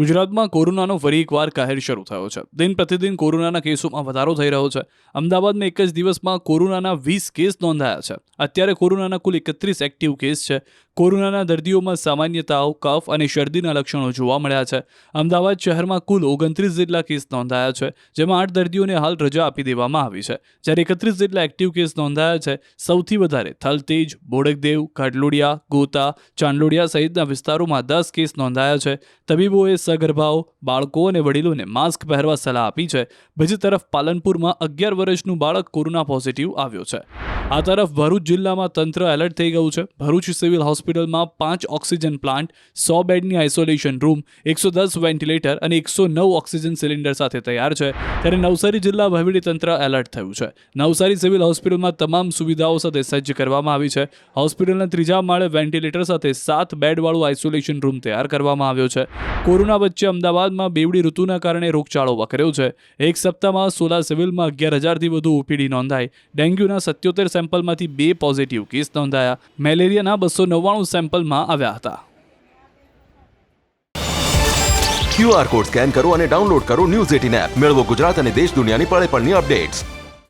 ગુજરાતમાં કોરોનાનો ફરી એકવાર કહેર શરૂ થયો છે. દિન પ્રતિદિન કોરોનાના કેસોમાં વધારો થઈ રહ્યો છે. અમદાવાદમાં એક જ દિવસમાં કોરોનાના વીસ કેસ નોંધાયા છે. અત્યારે કોરોનાના કુલ એકત્રીસ એક્ટિવ કેસ છે. કોરોનાના દર્દીઓમાં સામાન્ય તાવ કફ અને શરદીના લક્ષણો જોવા મળ્યા છે. અમદાવાદ શહેરમાં કુલ ઓગણત્રીસ જેટલા કેસ નોંધાયા છે, જેમાં આઠ દર્દીઓને હાલ રજા આપી દેવામાં આવી છે. જ્યારે એકત્રીસ જેટલા એક્ટિવ કેસ નોંધાયા છે, સૌથી વધારે થલતેજ બોડકદેવ કાટલોડિયા ગોતા, ચાંદલોડિયા સહિતના વિસ્તારોમાં દસ કેસ નોંધાયા છે. તબીબોએ સગર્ભાઓ બાળકો અને વડીલોને માસ્ક પહેરવા સલાહ આપી છે. બીજી તરફ પાલનપુરમાં અગિયાર વર્ષનું બાળક કોરોના પોઝિટિવ આવ્યો છે. આ તરફ ભરૂચ જિલ્લામાં તંત્ર એલર્ટ થઈ ગયું છે. ભરૂચ સિવિલ હોસ્પિટલમાં પાંચ ઓક્સિજન પ્લાન્ટ, સો બેડની આઇસોલેશન રૂમ, એકસો દસ વેન્ટિલેટર અને એકસો નવ ઓક્સિજન સિલિન્ડર સાથે તૈયાર છે. ત્યારે નવસારી જિલ્લા તંત્ર એલર્ટ થયું છે. નવસારી સિવિલ હોસ્પિટલમાં તમામ સુવિધાઓ સાથે સજ્જ કરવામાં આવી છે. હોસ્પિટલના ત્રીજા માળે વેન્ટિલેટર સાથે સાત બેડવાળું આઇસોલેશન રૂમ તૈયાર કરવામાં આવ્યો છે. કોરોના વચ્ચે અમદાવાદમાં બેવડી ઋતુના કારણે રોગચાળો વકર્યો છે. એક સપ્તાહમાં સોલા સિવિલમાં અગિયાર હજારથી વધુ ઓપીડી નોંધાઈ. ડેન્ગ્યુના સત્યોતેર સેમ્પલમાંથી બે પોઝિટિવ કેસ નોંધાયા. મેલેરિયાના બસો નવ્વાણું સેમ્પલમાં આવ્યા હતા. ક્યુઆર કોડ સ્કેન કરો અને ડાઉનલોડ કરો ન્યૂઝ એટીન એપ. મેળવો ગુજરાત અને દેશ દુનિયાની પળે પળની અપડેટ્સ.